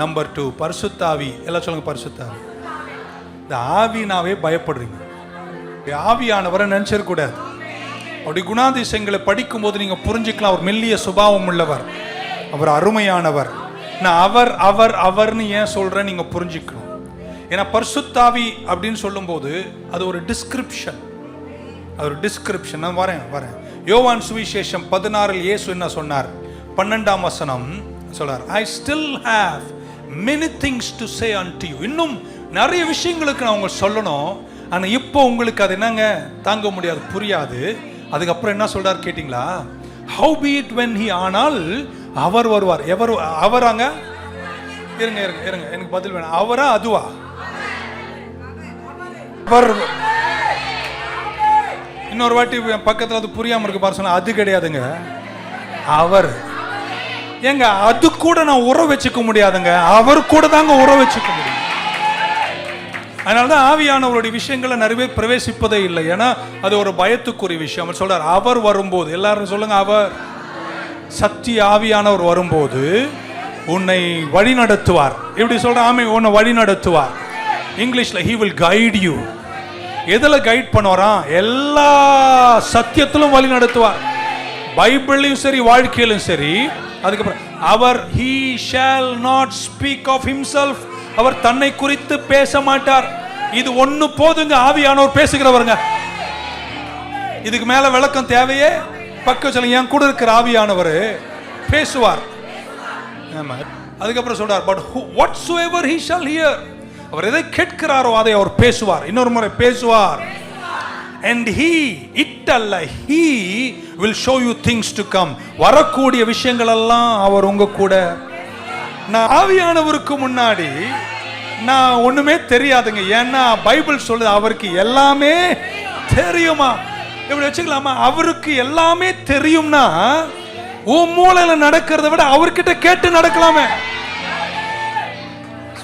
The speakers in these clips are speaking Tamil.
நம்பர் டூ பரிசுத்தாவி. எல்லாம் சொல்லுங்க பரிசுத்தாவி. இந்த ஆவினாவே பயப்படுறீங்க. ஆவியானவரை நினச்சிடக்கூடாது அப்படி குணாதிசயங்களை படிக்கும்போது நீங்க புரிஞ்சுக்கலாம் அவர் மெல்லிய சுபாவம் உள்ளவர். அவர் அருமையானவர். நான் அவர் அவர் அவர்னு ஏன் சொல்றேன் நீங்க புரிஞ்சுக்கணும். ஏன்னா பர்சுத்தாவி அப்படின்னு சொல்லும்போது அது ஒரு டிஸ்கிரிப்ஷன் அது ஒரு டிஸ்கிரிப்ஷன் நான் வரேன் வரேன். யோவான் சுவிசேஷம் பதினாறில் இயேசு என்ன சொன்னார்? பன்னெண்டாம் வசனம் சொல்றார் I still have many things to say and you இன்னும் நிறைய விஷயங்களுக்கு நான் உங்களுக்கு சொல்லணும். ஆனால் இப்போ உங்களுக்கு அது என்னங்க? தாங்க முடியாது புரியாது. அதுக்கப்புறம் என்ன சொல்கிறார் கேட்டிங்களா? Howbeit when he ஆனால் அவர் வருவார். எவர் அவராங்க? இருங்க இருங்க இருங்க. எனக்கு பதில் வேணும். அவரா அதுவா? அவர். இன்னொரு வாட்டி பக்கத்தில் அது புரியாமல் இருக்கு பாரு சொன்னா அது கிடையாதுங்க. அவர். ஏங்க அது கூட நான் உற வச்சுக்க முடியாதுங்க. அவர் கூட தாங்க உற வச்சுக்க முடியும். அதனாலதான் ஆவியானவருடைய விஷயங்களை நிறைய பேர் பிரவேசிப்பதே இல்லை. ஏன்னா அது ஒரு பயத்துக்குரிய விஷயம். அவர் சொல்றார் அவர் வரும்போது எல்லாரும் சொல்லுங்க அவர். சத்திய ஆவியானவர் வரும்போது உன்னை வழி நடத்துவார் இப்படி சொல்ற ஆமை உன்னை வழி நடத்துவார் இங்கிலீஷ்ல ஹி வில் கைட் யூ எதில் கைட் பண்ணுவாராம் எல்லா சத்தியத்திலும் வழி நடத்துவார் பைபிள்லையும் சரி வாழ்க்கையிலும் சரி அதுக்கப்புறம் அவர் he shall not speak of himself. அவர் தன்னை குறித்து பேச மாட்டார். இது ஒண்ணு போதுங்க ஆவியானவர் பேசுகிறவருங்க இதுக்கு மேல விளக்கம் தேவையே? பக்கம் சொல்லுங்க என் கூட இருக்கிற ஆவியானவர் பேசுவார். ஆமா. அதுக்கப்புறம் சொல்றார் but whatsoever he shall hear அவர் எதை கேட்கிறாரோ அதை அவர் பேசுவார். இன்னொரு முறை பேசுவார். And he it all he will show you things to come வரக்கூடிய விஷயங்கள் எல்லாம் அவர் உங்க கூட. நான் ஆவியானவருக்கு முன்னாடி நான் ஒண்ணுமே தெரியாதுங்க. ஏன்னா பைபிள் சொல்லுது அவருக்கு எல்லாமே தெரியுமா? இப்படி வச்சுக்கலாமா? அவருக்கு எல்லாமே தெரியும்னா உன் மூளையில நடக்கிறத விட அவர்கிட்ட கேட்டு நடக்கலாமே.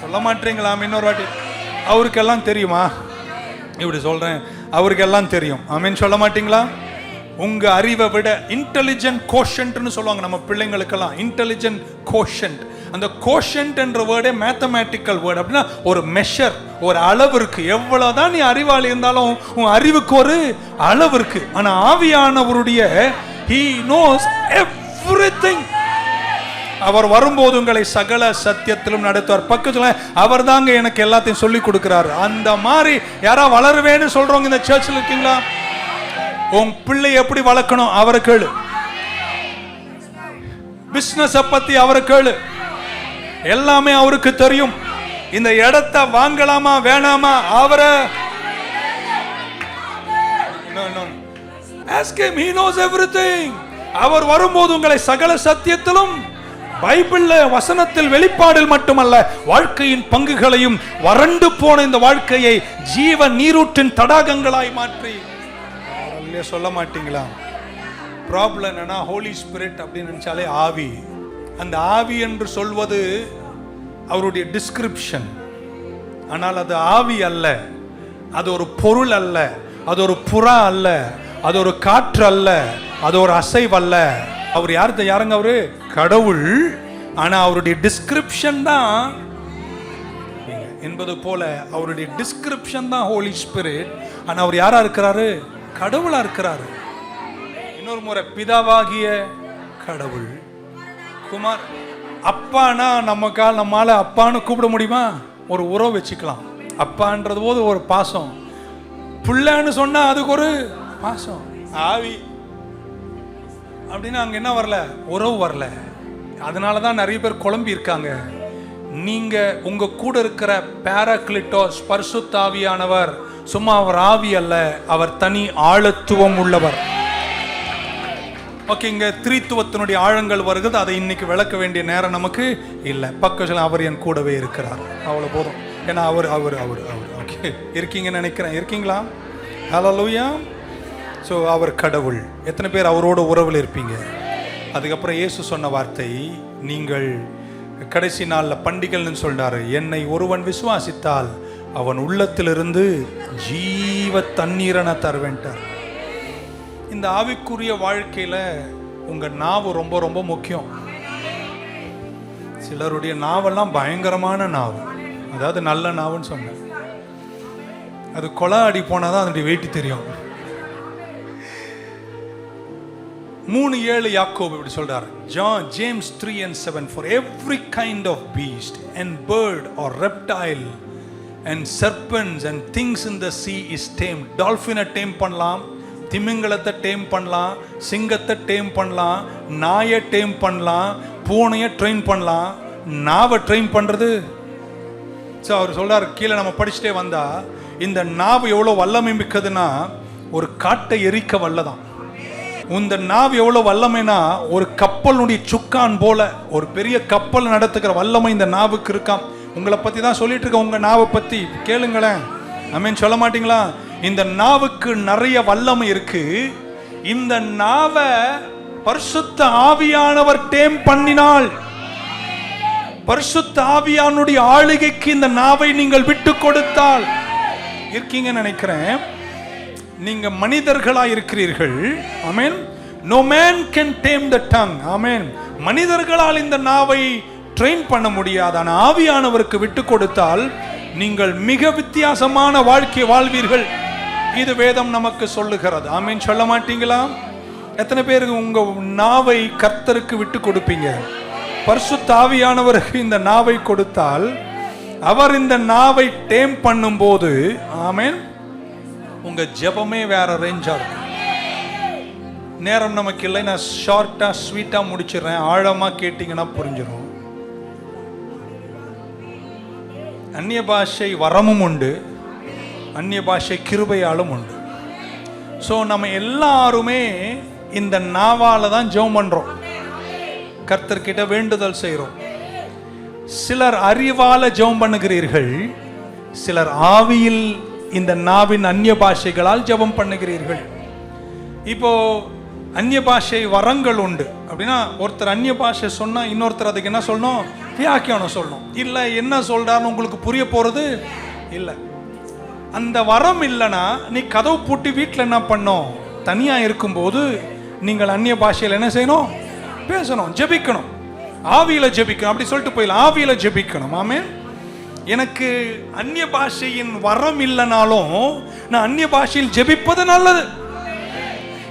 சொல்ல மாட்டீங்களா இன்னொரு வாட்டி. அவருக்கு எல்லாம் தெரியுமா? இப்படி சொல்றேன். அவருக்கு எல்லாம் தெரியும். ஆமீன் சொல்ல மாட்டீங்களா? உங்க அறிவை விட இன்டெலிஜென்ட் கோஷன்ட்னு சொல்லுவாங்க நம்ம பிள்ளைங்களுக்கெல்லாம். இன்டெலிஜென்ட் கோஷன்ட் அந்த கோஷன்ட் என்ற வேர்டே மேத்தமேட்டிக்கல் வேர்டு அப்படின்னா ஒரு மெஷர் ஒரு அளவு இருக்கு. எவ்வளவுதான் நீ அறிவாளி இருந்தாலும் உன் அறிவுக்கு ஒரு அளவு இருக்கு. ஆனா ஆவியானவருடைய ஹீ நோஸ் எவ்ரி திங் அவர் வரும்போது உங்களை சகல சத்தியத்திலும் நடத்துவார். பக்கத்துல அவர் தாங்க எனக்கு எல்லாத்தையும் சொல்லி கொடுக்கிறாரு. அந்த மாதிரி யாரா வளருவேன்னு சொல்றவங்க இந்த சர்ச்சில் இருக்கீங்களா? உன் பிள்ளை எப்படி வளர்க்கணும்? அவரை கேளு. பிசினஸ் பத்தி அவரை கேளு. எல்லாமே அவருக்கு தெரியும். இந்த இடத்தை வாங்கலாமா வேணாமா? அவரை No, அவர் வரும்போது உங்களை சகல சத்தியத்திலும் பைபிள்ல வசனத்தில் வெளிப்பாடில் மட்டுமல்ல வாழ்க்கையின் பங்குகளையும் வறண்டு போன இந்த வாழ்க்கையை ஜீவ நீரூற்றின் தடாகங்களாய் மாற்றி. இல்லையா சொல்ல மாட்டீங்களா? ப்ராப்ளம் என்னன்னா ஹோலி ஸ்பிரிட் அப்படின்னு நினைச்சாலே ஆவி. அந்த ஆவி என்று சொல்வது அவருடைய டிஸ்கிரிப்ஷன் ஆனால் அது ஆவி அல்ல. அது ஒரு பொருள் அல்ல. அது ஒரு புறா அல்ல. அது ஒரு காற்று அல்ல. அது ஒரு அசைவல்ல அவர் யாரு யாருங்க அவரு? கடவுள். ஆனால் அவருடைய டிஸ்கிரிப்ஷன் தான் என்பது போல அவருடைய டிஸ்கிரிப்ஷன் தான் ஹோலி ஸ்பிரிட் ஆனால் அவர் யாரா இருக்கிறாரு? கடவுளா இருக்கிறாரு. இன்னொரு முறை பிதாவாகிய கடவுள். குமார் அப்பானா நமக்கால் நம்மால அப்பான்னு கூப்பிட முடியுமா? ஒரு உறவு வச்சுக்கலாம். அப்பான்றது போது ஒரு பாசம். புள்ளன்னு சொன்னா அதுக்கு ஒரு பாசம். ஆவி. அப்படின்னு அங்க என்ன வரல? உறவு வரல. அதனால தான் நிறைய பேர் குழம்பி இருக்காங்க. நீங்க உங்க கூட இருக்கிற பேராக்லிட்டோஸ் ஆவியானவர் சும்மா அவர் ஆவி அல்ல அவர் தனி ஆழத்துவம் உள்ளவர். ஓகேங்க திரித்துவத்தினுடைய ஆழங்கள் வருகிறது அதை இன்னைக்கு விளக்க வேண்டிய நேரம் நமக்கு இல்லை. பக்கத்தில் அவர் என் கூடவே இருக்கிறார். அவ்வளோ போதும். ஏன்னா அவர் அவர் அவர் அவர். ஓகே இருக்கீங்கன்னு நினைக்கிறேன். இருக்கீங்களா? ஹலோயா ஸோ அவர் கடவுள். எத்தனை பேர் அவரோட உறவில் இருப்பீங்க? அதுக்கப்புறம் இயேசு சொன்ன வார்த்தை நீங்கள் கடைசி நாளில் பண்டிகைன்னு சொன்னார் என்னை ஒருவன் விசுவாசித்தால் அவன் உள்ளத்திலிருந்து ஜீவ தண்ணீரை நான் தருவேன்ட்டார். இந்த ஆவிக்குரிய வாழ்க்கையில உங்க நாவு ரொம்ப ரொம்ப முக்கியம். சிலருடைய நாவெல்லாம் பயங்கரமான நாவு. அதாவது நல்ல நாவுன்னு சொன்னேன். அது கொலா அடி போனால் தான் அதனுடைய வெயிட் தெரியும். மூணு ஏழு யாக்கோப் இப்படி சொல்றாரு. John James three and seven for every kind of beast and bird or reptile and serpents and things in the sea is tame டால்ஃபினை tame பண்ணலாம் திமிங்கலத்தை டேம் பண்ணலாம் சிங்கத்தை டேம் பண்ணலாம் நாயை டேம் பண்ணலாம் பூனையை ட்ரெயின் பண்ணலாம். நாவை ட்ரெயின் பண்ணுறது ஸோ அவர் சொல்கிறார் கீழே நம்ம படிச்சுட்டே வந்தால் இந்த நாவு எவ்வளோ வல்லமை மிக்கதுன்னா ஒரு காட்டை எரிக்க வல்லதான். இந்த நாவு எவ்வளோ வல்லமைனா ஒரு கப்பலுடைய சுக்கான் போல ஒரு பெரிய கப்பல் நடத்துகிற வல்லமை இந்த நாவுக்கு இருக்காம். உங்களை பற்றி தான் சொல்லிட்டு இருக்கேன் உங்கள் நாவை பற்றி கேளுங்களேன். அமீன். சொல்ல மாட்டீங்களா? இந்த நாவுக்கு நிறைய வல்லமை இருக்கு. இந்த நாவை பரிசுத்த ஆவியானவர் டேம் பண்ணினால் பரிசுத்த ஆவியானுடைய ஆளுகைக்கு இந்த நாவை நீங்கள் விட்டு கொடுத்தால் இருக்கீங்கன்னு நினைக்கிறேன். நீங்க மனிதர்களா இருக்கிறீர்கள். Amen no man can tame the tongue amen மனிதர்களால் இந்த நாவை ட்ரெயின் பண்ண முடியாது. ஆனால் ஆவியானவருக்கு விட்டு கொடுத்தால் நீங்கள் மிக வித்தியாசமான வாழ்க்கை வாழ்வீர்கள். இது வேதம் நமக்கு சொல்லுகிறது. ஆமீன். சொல்ல மாட்டீங்களா? எத்தனை பேருக்கு உங்க நாவை கர்த்தருக்கு விட்டு கொடுப்பீங்க? பர்சு தாவியானவருக்கு இந்த நாவை கொடுத்தால் அவர் இந்த நாவை டேம் பண்ணும்போது ஆமேன் உங்க ஜெபமே வேற ரேஞ்சா இருக்கும். நேரம் நமக்கு இல்லை. நான் ஷார்ட்டா ஸ்வீட்டா முடிச்சிடுறேன். ஆழமா கேட்டீங்கன்னா புரிஞ்சிடும் அந்நிய பாஷை வரமும் உண்டு. அந்நிய பாஷை கிருபையாலும் உண்டு. ஸோ நம்ம எல்லாருமே இந்த நாவால தான் ஜெபம் பண்ணுறோம் கர்த்தர்கிட்ட வேண்டுதல் செய்கிறோம் சிலர் அறிவால ஜெபம் பண்ணுகிறீர்கள். சிலர் ஆவியில் இந்த நாவின் அந்நிய பாஷைகளால் ஜெபம் பண்ணுகிறீர்கள். இப்போ அந்நிய பாஷை வரங்கள் உண்டு. அப்படின்னா ஒருத்தர் அந்நிய பாஷை சொன்னால் இன்னொருத்தர் அதுக்கு என்ன சொல்லணும்? வியாக்கியானம் சொல்லணும். இல்லை என்ன சொல்றாருன்னு உங்களுக்கு புரிய போகிறது இல்லை. அந்த வரம் இல்லைன்னா நீ கதவு பூட்டி வீட்டில் என்ன பண்ணோம் தனியாக இருக்கும்போது நீங்கள் அந்நிய பாஷையில் என்ன செய்யணும்? பேசணும் ஜெபிக்கணும். ஆவியில் ஜெபிக்கணும். அப்படி சொல்லிட்டு போயிடலாம். ஆவியில் ஜெபிக்கணும். ஆமே எனக்கு அந்நிய பாஷையின் வரம் இல்லைனாலும் நான் அந்நிய பாஷையில் ஜெபிப்பது நல்லது.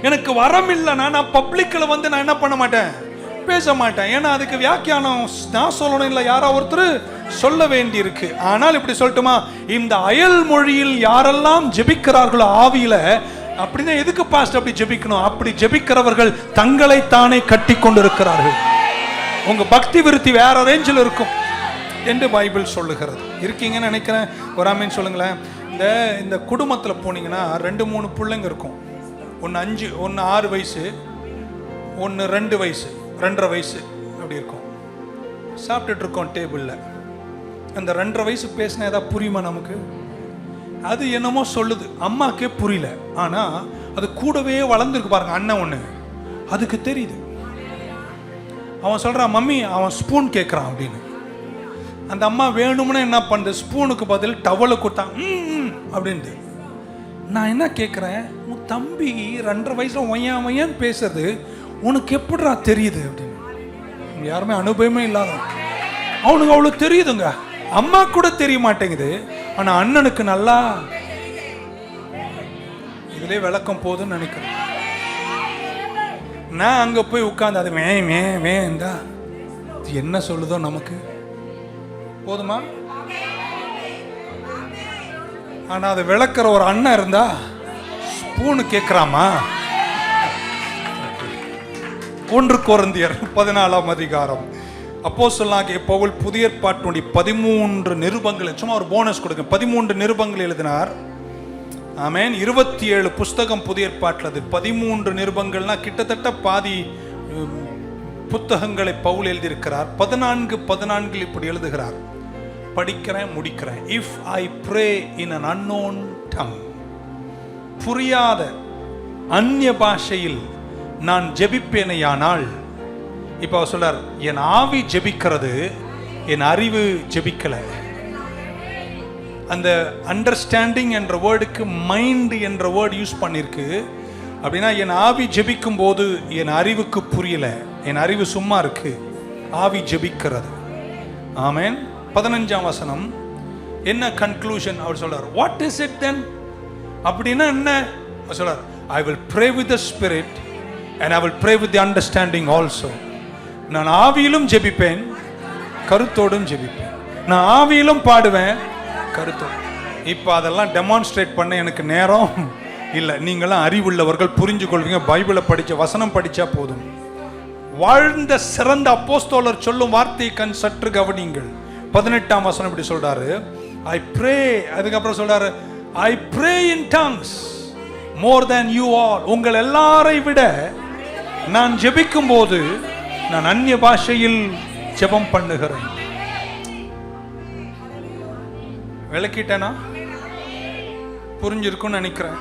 எனக்கு வரம் இல்லைன்னா நான் பப்ளிக்கில் வந்து நான் என்ன பண்ண மாட்டேன்? பேச மாட்டேன் ஏன்னா அதுக்கு வியாக்கியானம் நான் சொல்லணும் இல்லை. யாரோ ஒருத்தர் சொல்ல வேண்டி இருக்கு ஆனால் இப்படி சொல்லட்டுமா? இந்த அயல் மொழியில் யாரெல்லாம் ஜெபிக்கிறார்களோ ஆவியில அப்படின்னா எதுக்கு பாஸ்ட் அப்படி ஜெபிக்கணும்? அப்படி ஜெபிக்கிறவர்கள் தங்களை தானே கட்டி கொண்டிருக்கிறார்கள். உங்க பக்தி விருத்தி வேற ரேஞ்சில் இருக்கும் என்று பைபிள் சொல்லுகிறது. இருக்கீங்கன்னு நினைக்கிறேன். ஒரு சொல்லுங்களேன். இந்த இந்த குடும்பத்தில் போனீங்கன்னா ரெண்டு மூணு பிள்ளைங்க இருக்கும். ஒன்று அஞ்சு ஒன்று ஆறு வயசு ஒன்று ரெண்டு வயசு. ரெண்டரை வயசு அப்படி இருக்கும். சாப்பிட்டுட்டு இருக்கோம் டேபிளில் அந்த ரெண்டரை வயசு பேசினா ஏதாவது புரியுமா நமக்கு? அது என்னமோ சொல்லுது. அம்மாக்கே புரியல. ஆனால் அது கூடவே வளர்ந்துருக்கு பாருங்க அண்ணன் ஒன்று அதுக்கு தெரியுது. அவன் சொல்கிறான் மம்மி அவன் ஸ்பூன் கேட்குறான் அப்படின்னு. அந்த அம்மா வேணும்னு என்ன பண்ணுது ஸ்பூனுக்கு பதில் டவலை கொடுத்தான் அப்படின்ட்டு. நான் என்ன கேட்குறேன் உன் தம்பி ரெண்டரை வயசில் ஒய்யா ஒய்யான்னு பேசுறது உனக்கு எப்படிடா தெரியுது அப்படின்னு? யாருமே அனுபவமே இல்லாத. அவனுக்கு அவ்வளோ தெரியுதுங்க. அம்மா கூட தெரிய மாட்டேங்குது. ஆனால் அண்ணனுக்கு நல்லா இதிலே விளக்கம் போதுன்னு நினைக்கிறேன். நான் அங்கே போய் உட்காந்து அது வே வே வேண்டா. என்ன சொல்லுதோ நமக்கு? போதுமா? ஆனால் அதை விளக்குற ஒரு அண்ணன் இருந்தா ஸ்பூனு கேட்குறாமா ஒன்று குறந்தியர் பதினாலாம் அதிகாரம். அப்போ சொல்லாங்க பவுல் புதிய ஏற்பாட்டினுடைய பதிமூன்று நிருபங்களை சும்மா ஒரு போனஸ் கொடுங்க. பதிமூன்று நிருபங்கள் எழுதினார். ஆமேன். இருபத்தி ஏழு புஸ்தகம் புதிய ஏற்பாட்டில் அது. பதிமூன்று நிருபங்கள்னா கிட்டத்தட்ட பாதி புத்தகங்களை பவுல் எழுதியிருக்கிறார். பதினான்கு பதினான்கில் இப்படி எழுதுகிறார். படிக்கிறேன் முடிக்கிறேன். If I pray in an unknown tongue புரியாத அந்நிய பாஷையில் நான் ஜெபிப்பேனையானால் இப்போ அவர் சொல்றார் என் ஆவி ஜெபிக்கிறது என் அறிவு ஜெபிக்கலை. அந்த அண்டர்ஸ்டாண்டிங் என்ற வேர்டுக்கு மைண்ட் என்ற வேர்டு யூஸ் பண்ணியிருக்கு அப்படின்னா என் ஆவி ஜெபிக்கும் போது என் அறிவுக்கு புரியல. என் அறிவு சும்மா இருக்கு. ஆவி ஜெபிக்கிறது. ஆமேன். பதினஞ்சாம் வசனம். என்ன கன்க்ளூஷன் அவர் சொல்றார் வாட் இஸ் இட் தென் அப்படின்னா என்ன? சொல்றார் I will pray with the spirit and I will pray with the understanding also நான் ஆவியிலும் ஜெபிப்பேன் கருத்தோடும் ஜெபிப்பேன். நான் ஆவியிலும் பாடுவேன் கருத்தோடு இப்போ அதெல்லாம் டெமான்ஸ்ட்ரேட் பண்ண எனக்கு நேரம் இல்லை. நீங்களாம் அறிவுள்ளவர்கள் புரிஞ்சு கொள்வீங்க பைபிளை படித்த வசனம் படித்தா போதும். வாழ்ந்த சிறந்த அப்போஸ்தோலர் சொல்லும் வார்த்தையை கண் சற்று கவனிங்கள் பதினெட்டாம் வசனம் இப்படி சொல்றாரு. ஐ ப்ரே அதுக்கப்புறம் சொல்றாரு I pray in tongues more than you all உங்கள் எல்லாரை விட நான் ஜெபிக்கும் போது நான் அந்நிய பாஷையில் ஜெபம் பண்ணுகிறேன். விளக்கிட்டேனா? புரிஞ்சிருக்கும்னு நினைக்கிறேன்.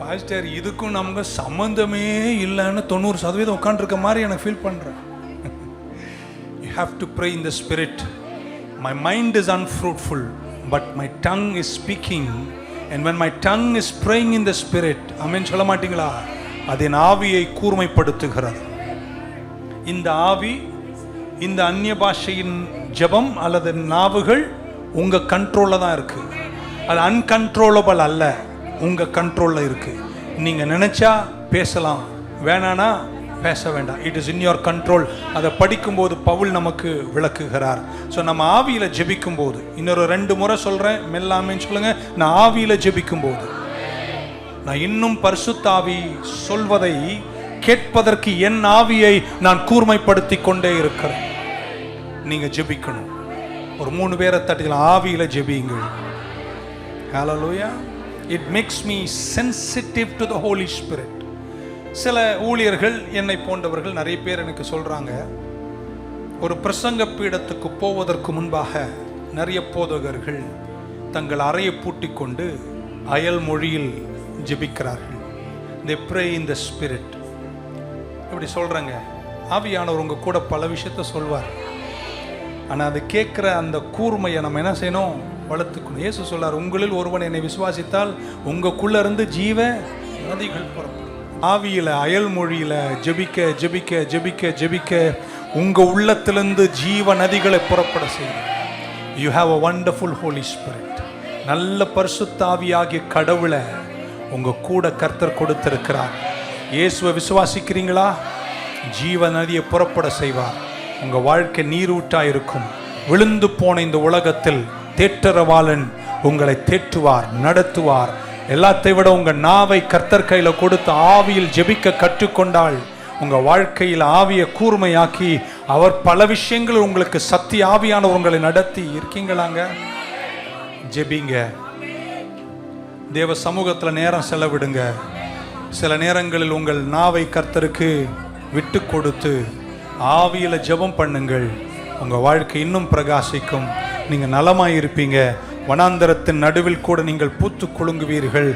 பாஸ்டர் இதுக்கும் நமக்கு சம்மந்தமே இல்லைன்னு தொண்ணூறு சதவீதம் உட்காந்துருக்க மாதிரி எனக்கு ஃபீல் பண்ணுறேன் you have to pray in the spirit my mind is unfruitful but my tongue is speaking and when my tongue is praying in the spirit amen சொல்ல மாட்டீங்களா? அதன் ஆவியை கூர்மைப்படுத்துகிறது. இந்த ஆவி இந்த அந்நிய பாஷையின் ஜெபம் அல்லது நாவுகள் உங்கள் கண்ட்ரோலில் தான் இருக்குது அது அன்கண்ட்ரோலபிள் அல்ல உங்கள் கண்ட்ரோலில் இருக்குது நீங்கள் நினச்சா பேசலாம் வேணானா பேச வேண்டாம். It is in your control அதை படிக்கும்போது பவுல் நமக்கு விளக்குகிறார். ஸோ நம்ம ஆவியில் ஜெபிக்கும் போது இன்னொரு ரெண்டு முறை சொல்கிறேன் மெல்லாமேன்னு சொல்லுங்கள் நான் ஆவியில் ஜெபிக்கும் போது நான் இன்னும் பரிசுத்தாவி சொல்வதை கேட்பதற்கு என் ஆவியை நான் கூர்மைப்படுத்தி கொண்டே இருக்கிறேன். நீங்க ஜெபிக்கணும். ஒரு மூணு பேரை தட்டிக்கலாம் ஆவியில ஜெபியுங்கள். Hallelujah it makes me sensitive to the holy spirit சில ஊழியர்கள் என்னை போன்றவர்கள் நிறைய பேர் எனக்கு சொல்றாங்க ஒரு பிரசங்க பீடத்துக்கு போவதற்கு முன்பாக நிறைய போதகர்கள் தங்கள் அறையை பூட்டிக் கொண்டு அயல் மொழியில் ஜெபிக்கிறார்கள். தி ப்ரே இன் த ஸ்பிரிட் இப்படி சொல்கிறேங்க ஆவியானவர் உங்க கூட பல விஷயத்த சொல்வார். ஆனால் அது கேட்குற அந்த கூர்மையை நம்ம என்ன செய்யணும்? வளர்த்துக்கணும். இயேசு சொல்லார் உங்களில் ஒருவன் என்னை விசுவாசித்தால் உங்களுக்குள்ளே இருந்து ஜீவ நதிகள் புறப்படும். ஆவியில் அயல் மொழியில் ஜெபிக்க ஜெபிக்க ஜெபிக்க ஜெபிக்க உங்கள் உள்ளத்திலிருந்து ஜீவ நதிகளை புறப்பட செய்யும் you have a wonderful holy spirit நல்ல பரிசுத்தாவியாகிய கடவுளை உங்க கூட கர்த்தர் கொடுத்திருக்கிறார். இயேசுவை விசுவாசிக்கிறீங்களா? ஜீவ நதியை புறப்பட செய்வார். உங்க வாழ்க்கை நீரூட்டா இருக்கும். விழுந்து போன இந்த உலகத்தில் தேற்றரவாளன் உங்களை தேற்றுவார் நடத்துவார். எல்லாத்தை விட உங்க நாவை கர்த்தர் கையில கொடுத்து ஆவியில் ஜெபிக்க கற்றுக்கொண்டால் உங்க வாழ்க்கையில் ஆவியை கூர்மையாக்கி அவர் பல விஷயங்கள் உங்களுக்கு சக்தி ஆவியான உங்களை நடத்தி. இருக்கீங்களாங்க? ஜெபிங்க. தேவ சமூகத்தில் நேரம் செலவிடுங்க. சில நேரங்களில் உங்கள் நாவை கர்த்தருக்கு விட்டு கொடுத்து ஆவியில் ஜெபம் பண்ணுங்கள். உங்கள் வாழ்க்கை இன்னும் பிரகாசிக்கும். நீங்கள் நலமாக இருப்பீங்க வனாந்தரத்தின் நடுவில் கூட நீங்கள் பூத்து குலுங்குவீர்கள்.